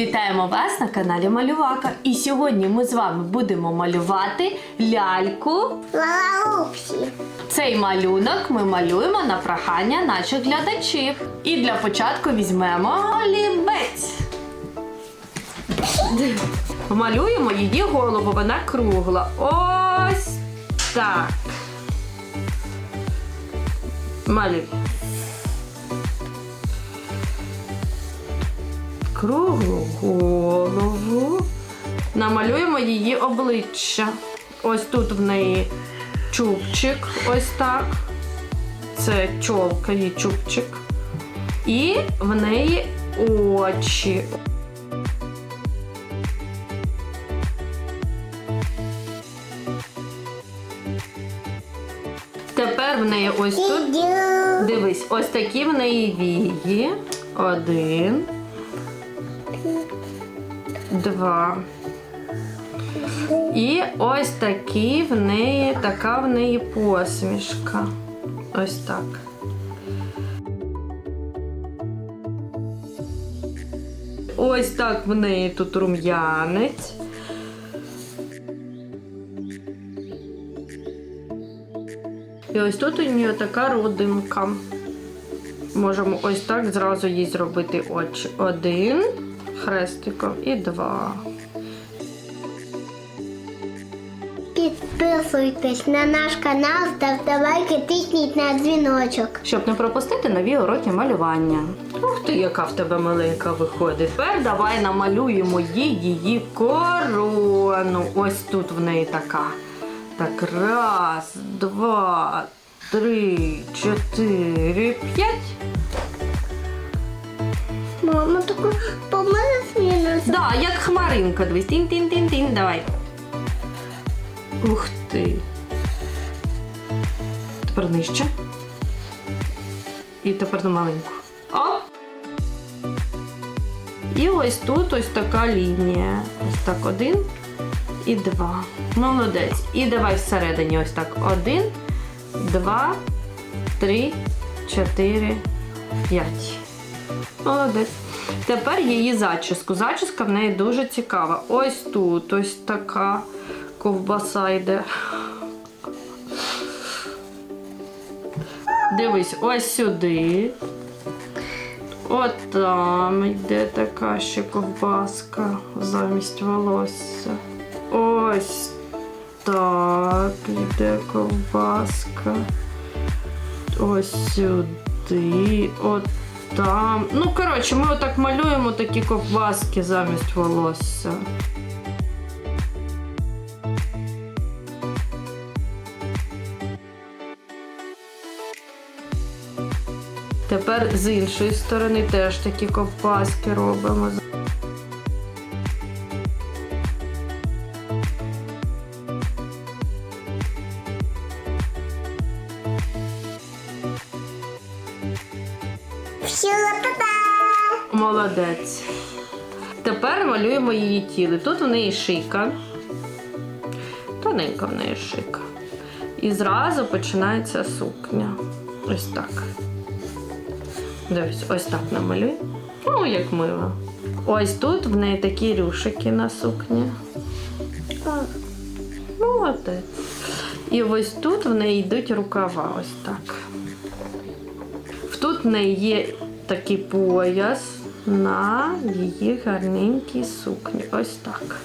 Вітаємо вас на каналі Малювака. І сьогодні ми з вами будемо малювати ляльку. Лалаупсі. Цей малюнок ми малюємо на прохання наших глядачів. І для початку візьмемо олівець. Малюємо її голову, вона кругла. Ось так. Малюй. Круглу голову. Намалюємо її обличчя. Ось тут в неї чубчик, ось так. Це чолка, її чубчик. І в неї очі. Тепер в неї ось тут. Дивись, ось такі в неї вії. Один. Два. І ось такі в неї, така в неї посмішка. Ось так. Ось так в неї тут рум'янець. І ось тут у нього така родинка. Можемо ось так зразу їй зробити очі. Один хрестиком і два. Підписуйтесь на наш канал, ставте лайки, тисніть на дзвіночок. Щоб не пропустити нові уроки малювання. Ух ти, яка в тебе маленька виходить. Тепер давай намалюємо їй її корону. Ось тут в неї така. Так, раз, два, три, чотири, п'ять. Мама, таку помили смінус. Да, як хмаринка. Дивись. Тін-тін-тін-тін. Давай. Ух ти. Тепер нижче. І тепер на маленьку. Оп! І ось тут ось така лінія. Ось так один і два. Молодець. І давай всередині ось так. Один, два, три, чотири, п'ять. Молодець. Тепер її зачіску. Зачіска в неї дуже цікава. Ось тут ось така ковбаса йде. Дивись, ось сюди. От там йде така ще ковбаска замість волосся. Ось так йде ковбаска. Ось сюди, от там. Ну, коротше, ми отак малюємо такі ковбаски замість волосся. Тепер з іншої сторони теж такі ковбаски робимо. Всі-ла-та-та! Молодець. Тепер малюємо її тіло. Тут в неї шийка. Тоненька в неї шийка. І зразу починається сукня. Ось так. Дивись, ось так намалюй. Ну, як мило. Ось тут в неї такі рюшики на сукні. Молодець. І ось тут в неї йдуть рукава. Ось так. Тут в неї є такий пояс на її гарненькій сукні. Ось так.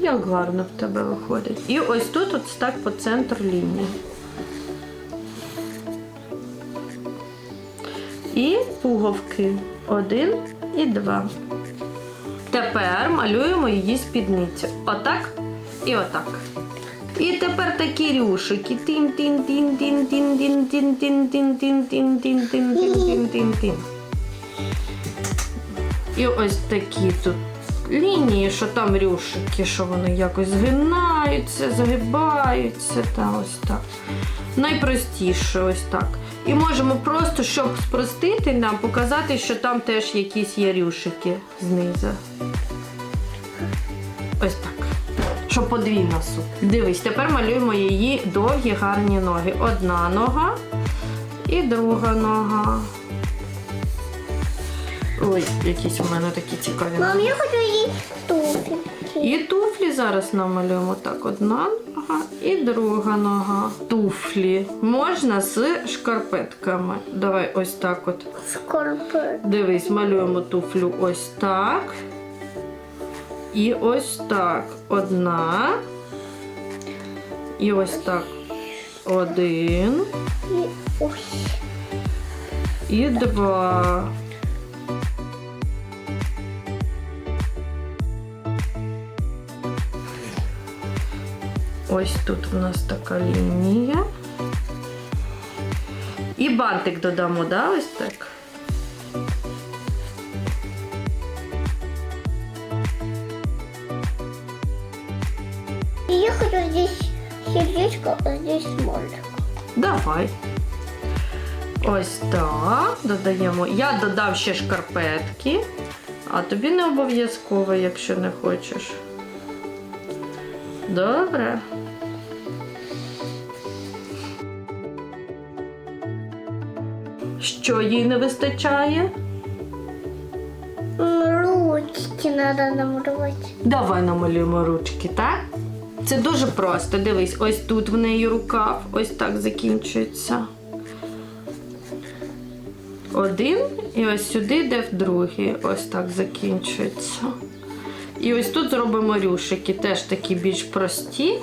Як гарно в тебе виходить. І ось тут ось так по центру лінії. І пуговки. Один і два. Тепер малюємо її спідницю. Отак і отак. І тепер такі рюшики. тін тін тін тін тін тін тін тін тін тін тін тін тін тін тін тін І ось такі тут лінії, що там рюшики, що вони якось згинаються, загибаються та ось так. Найпростіше ось так. І можемо просто, щоб спростити нам, показати, що там теж якісь є рюшики знизу. Ось так. Що подвійна сукня. Дивись, тепер малюємо її довгі гарні ноги. Одна нога і друга нога. Ой, якісь у мене такі цікаві. Мам, я хочу їй туфельки. І туфлі зараз намалюємо. Так, одна нога і друга нога. Туфлі можна з шкарпетками. Давай ось так от. Скорпи. Дивись, малюємо туфлю ось так. І ось так. Одна. І ось так. Один. І ось. І два. Ось тут у нас така лінія. І бантик додамо, да? Ось так. Здесь сердечко, а здесь смайлик. Давай. Ось так. Додаємо. Я додав ще шкарпетки, а тобі не обов'язково, якщо не хочеш. Добре. Що їй не вистачає? Ручки надо намалевать. Давай намалюємо ручки, так? Це дуже просто. Дивись, ось тут в неї рукав, ось так закінчується. Один, і ось сюди, де в другий, ось так закінчується. І ось тут зробимо рюшики, теж такі більш прості,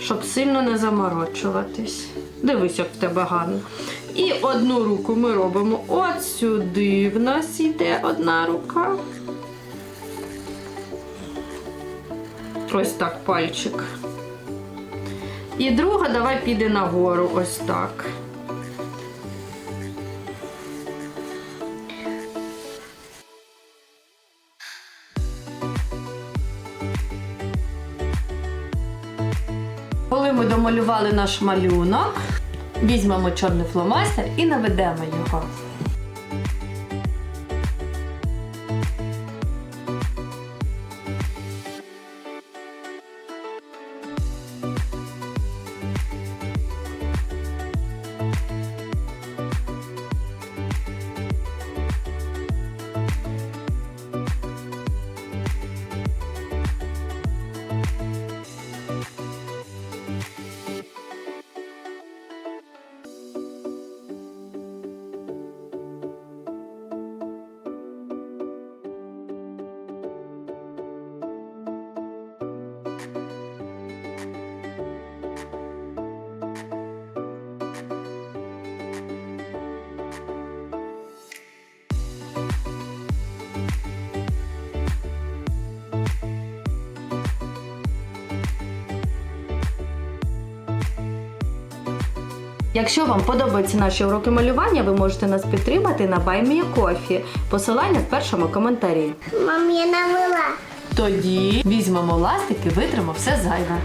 щоб сильно не заморочуватись. Дивись, як в тебе гарно. І одну руку ми робимо от сюди. В нас йде одна рука. Ось так пальчик. І друга давай піде нагору, ось так. Коли ми домалювали наш малюнок, візьмемо чорний фломастер і наведемо його. Якщо вам подобаються наші уроки малювання, ви можете нас підтримати на BuyMeACoffee. Посилання в першому коментарі. Мам, я навела. Тоді візьмемо ластик і витримо все зайве.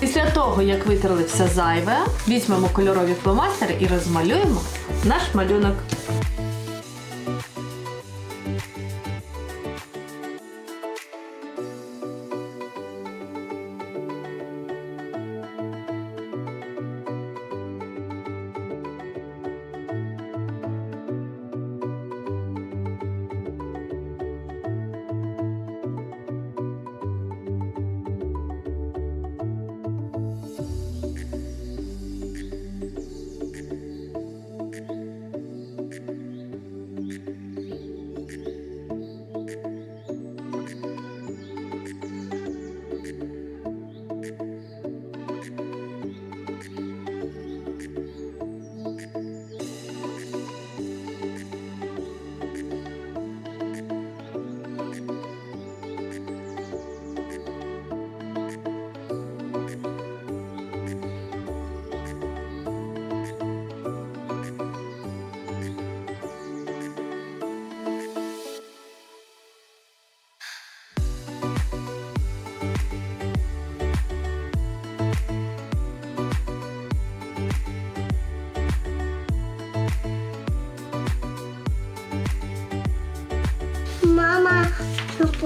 Після того, як витерли все зайве, візьмемо кольорові фломастери і розмалюємо наш малюнок.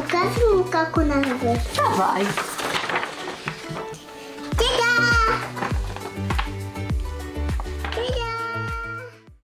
Покажи как у нас вышло. Давай.